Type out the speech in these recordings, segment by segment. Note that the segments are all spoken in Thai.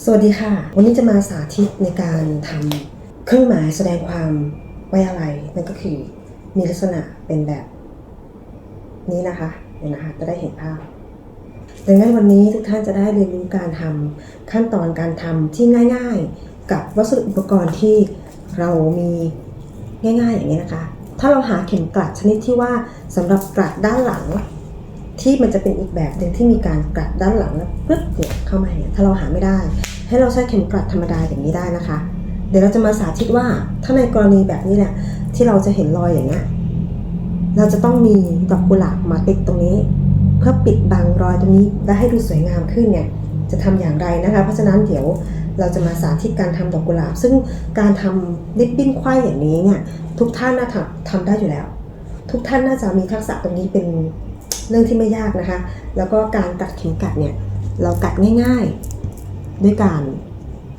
สวัสดีค่ะ วันนี้จะมาสาธิตในการทำเครื่องหมายแสดงความไว้อะไรนั่นก็คือมีลักษณะเป็นแบบนี้นะคะเดี๋ยวนะคะจะได้เห็นภาพดังนั้นวันนี้ทุกท่านจะได้เรียนรู้การทำขั้นตอนการทำที่ง่าย ๆ กับวัสดุอุปกรณ์ที่เรามีง่าย ๆ อย่างนี้นะคะ ถ้าเราหาเข็มกลัดชนิดที่ว่าสำหรับกลัดด้านหลัง ที่มันจะเป็นอีกแบบหนึ่งที่มีการกลัดด้านหลังแล้วปึ๊บเนี่ยเข้ามาเนี่ยถ้าเราหาไม่ได้ ให้เราใช้เข็มกลัดธรรมดาอย่างนี้ได้นะคะ เดี๋ยวเราจะมาสาธิตว่าถ้าในกรณีแบบนี้เนี่ยที่เราจะเห็นรอยอย่างเงี้ยเราจะต้องมีดอกกุหลาบมาติดตรงนี้ เพื่อปิดบังรอยตรงนี้และให้ดูสวยงามขึ้นเนี่ยจะทำอย่างไรนะคะ เพราะฉะนั้นเดี๋ยวเราจะมาสาธิตการทำดอกกุหลาบ ซึ่งการทำริบบิ้นไขว้อย่างนี้เนี่ยทุกท่านน่าจะทำได้อยู่แล้ว ทุกท่านน่าจะมีทักษะตรงนี้เป็น เรื่องที่ไม่ยากนะคะ แล้วก็การกัดเข็มกัดเนี่ยเรากัดง่ายๆ ด้วยการ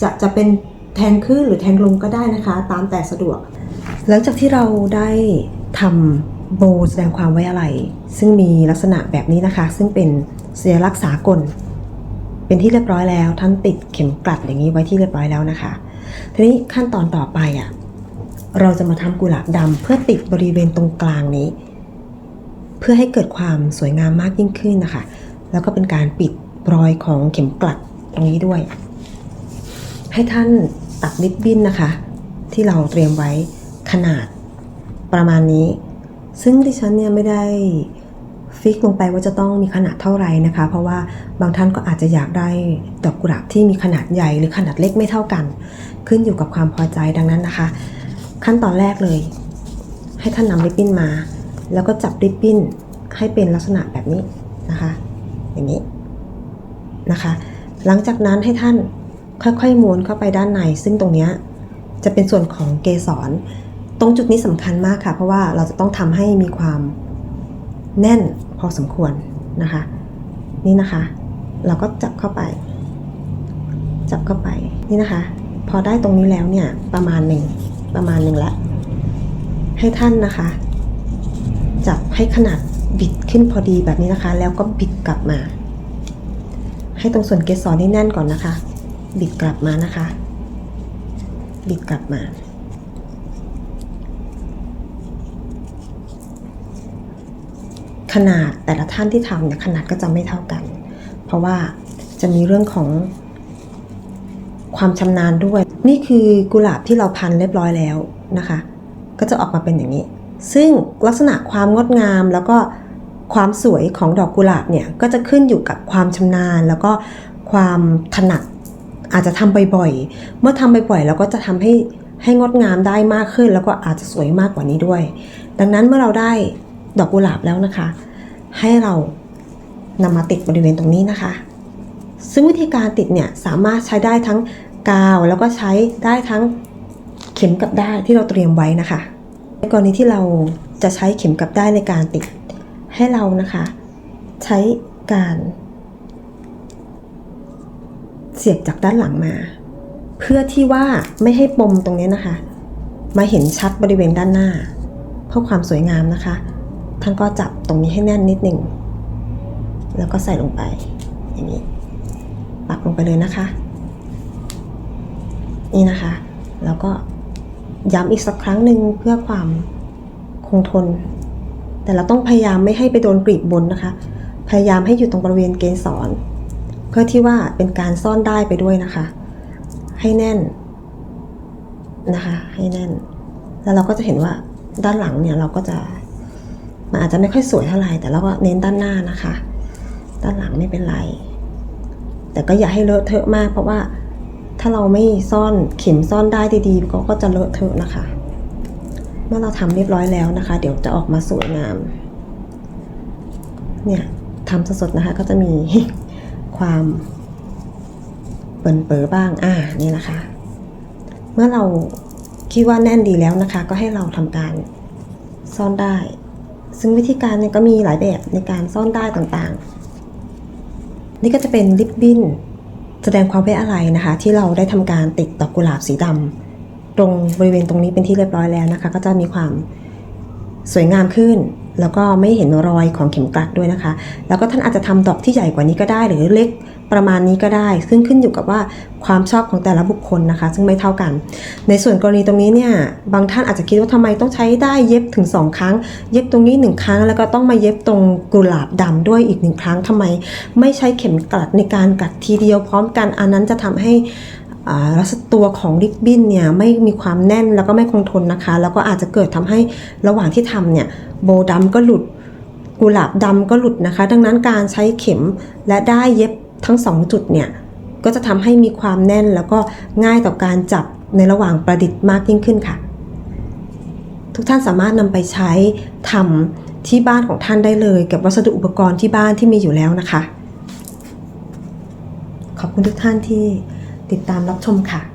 จะจะเป็นแทงขึ้นหรือแทงลงก็ได้นะคะ ตามแต่สะดวก หลังจากที่เราได้ทำโบแสดงความไว้อะไร ซึ่งมีลักษณะแบบนี้นะคะ ซึ่งเป็นสัญลักษณ์สากล เป็นที่เรียบร้อยแล้วท่านติดเข็มกลัดอย่างนี้ไว้ที่เรียบร้อยแล้วนะคะ ทีนี้ขั้นตอนต่อไปอะเราจะมาทำกุหลาบดำเพื่อติดบริเวณตรงกลางนี้ เพื่อให้เกิดความสวยงามมากยิ่งขึ้นนะคะ แล้วก็เป็นการปิดรอยของเข็มกลัดตรงนี้ด้วย ให้ท่านตัดริบบิ้นนะคะ ที่เราเตรียมไว้ขนาดประมาณนี้ ซึ่งดิฉันเนี่ยไม่ได้ฟิกลงไปว่าจะต้องมีขนาดเท่าไหร่นะคะ เพราะว่าบางท่านก็อาจจะอยากได้ดอกกุหลาบที่มีขนาดใหญ่หรือขนาดเล็กไม่เท่ากัน ขึ้นอยู่กับความพอใจดังนั้นนะคะ ขั้นตอนแรกเลย ให้ท่านนำริบบิ้นมา แล้วก็จับริบบิ้นให้เป็นลักษณะแบบนี้นะคะ อย่างนี้นะคะ หลังจากนั้นให้ท่านค่อยๆม้วนเข้าไปด้านใน ซึ่งตรงนี้จะเป็นส่วนของเกสร ตรงจุดนี้สำคัญมากค่ะ เพราะว่าเราจะต้องทำให้มีความแน่นพอสมควรนะคะ นี่นะคะ เราก็จับเข้าไป จับเข้าไปนี่นะคะ พอได้ตรงนี้แล้วเนี่ยประมาณหนึ่งประมาณหนึ่งแล้วให้ท่านนะคะ จับให้ขนาดบิดขึ้นพอดีแบบนี้นะคะ แล้วก็บิดกลับมา ให้ตรงส่วนเกสรนี่แน่นก่อนนะคะ บิดกลับมานะคะ บิดกลับมา ขนาดแต่ละท่านที่ทำเนี่ยขนาดก็จะไม่เท่ากัน เพราะว่าจะมีเรื่องของความชำนาญด้วย นี่คือกุหลาบที่เราพันเรียบร้อยแล้วนะคะ ก็จะออกมาเป็นอย่างนี้ ซึ่งลักษณะความงดงามแล้วก็ความสวยของดอกกุหลาบเนี่ยก็จะขึ้นอยู่กับความชำนาญ แล้วก็ความถนัดอาจจะทำบ่อยๆ เมื่อทำบ่อยๆเราก็จะทำให้ให้งดงามได้มากขึ้น แล้วก็อาจจะสวยมากกว่านี้ด้วย ดังนั้นเมื่อเราได้ดอกกุหลาบแล้วนะคะ ให้เรานำมาติดบริเวณตรงนี้นะคะ ซึ่งวิธีการติดเนี่ยสามารถใช้ได้ทั้งกาวแล้วก็ใช้ได้ทั้งเข็มกับได้ายที่เราเตรียมไว้นะคะ ในกรณีที่เราจะใช้เข็มกลับได้ในการติดให้เรานะคะ ใช้การเสียบจากด้านหลังมา เพื่อที่ว่าไม่ให้ปมตรงนี้นะคะ มาเห็นชัดบริเวณด้านหน้า เพื่อความสวยงามนะคะ ท่านก็จับตรงนี้ให้แน่นนิดหนึ่งแล้วก็ใส่ลงไปอย่างนี้ปักลงไปเลยนะคะ นี่นะคะ แล้วก็ ย้ำอีกสักครั้งหนึ่งเพื่อความคงทน แต่เราต้องพยายามไม่ให้ไปโดนกรีบบนนะคะ พยายามให้อยู่ตรงบริเวณเกสรเพื่อที่ว่าเป็นการซ่อนได้ไปด้วยนะคะ ให้แน่นนะคะ ให้แน่น แล้วเราก็จะเห็นว่าด้านหลังเนี่ยเราก็จะมันอาจจะไม่ค่อยสวยเท่าไหร่แต่เราก็เน้นด้านหน้านะคะ ด้านหลังไม่เป็นไร แต่ก็อย่าให้เลอะเทอะมากเพราะว่า ถ้าเราไม่ซ่อนเข็มซ่อนได้ดีๆ ก็ก็จะเลอะเทอะนะคะ เมื่อเราทำเรียบร้อยแล้วนะคะ เดี๋ยวจะออกมาสวยงาม เนี่ยทำสดๆนะคะก็จะมีความเปิ่นเป๋อบ้าง อ่า นี่นะคะ เมื่อเราคิดว่าแน่นดีแล้วนะคะ ก็ให้เราทำการซ่อนได้ ซึ่งวิธีการเนี่ยก็มีหลายแบบในการซ่อนได้ต่างๆ นี่ก็จะเป็นริบบิ้น แสดงความไว้อะไรนะคะ ที่เราได้ทำการติดดอกกุหลาบสีดำตรงบริเวณตรงนี้เป็นที่เรียบร้อยแล้วนะคะ ก็จะมีความสวยงามขึ้น แล้วก็ไม่เห็นรอยของเข็มกลัดด้วยนะคะ แล้วก็ท่านอาจจะทำดอกที่ใหญ่กว่านี้ก็ได้ หรือเล็กประมาณนี้ก็ได้ ซึ่งขึ้นอยู่กับว่าความชอบของแต่ละบุคคลนะคะ ซึ่งไม่เท่ากัน ในส่วนกรณีตรงนี้เนี่ย บางท่านอาจจะคิดว่าทำไมต้องใช้ได้เย็บถึง 2 ครั้ง เย็บตรงนี้ 1 ครั้ง แล้วก็ต้องมาเย็บตรงกุหลาบดำด้วยอีกหนึ่งครั้งทำไม ไม่ใช้เข็มกลัดในการกัดทีเดียวพร้อมกัน อันนั้นจะทำให้ ลักษณะตัวของริบบิ้นเนี่ยไม่มีความแน่นแล้วก็ไม่คงทนนะคะ แล้วก็อาจจะเกิดทำให้ระหว่างที่ทำเนี่ยโบดำก็หลุดกุหลาบดำก็หลุดนะคะ ดังนั้นการใช้เข็มและได้เย็บทั้งสองจุดเนี่ยก็จะทำให้มีความแน่นแล้วก็ง่ายต่อการจับในระหว่างประดิษฐ์มากยิ่งขึ้นค่ะ ทุกท่านสามารถนำไปใช้ทำที่บ้านของท่านได้เลย กับวัสดุอุปกรณ์ที่บ้านที่มีอยู่แล้วนะคะ ขอบคุณทุกท่านที่ ติดตามรับชมค่ะ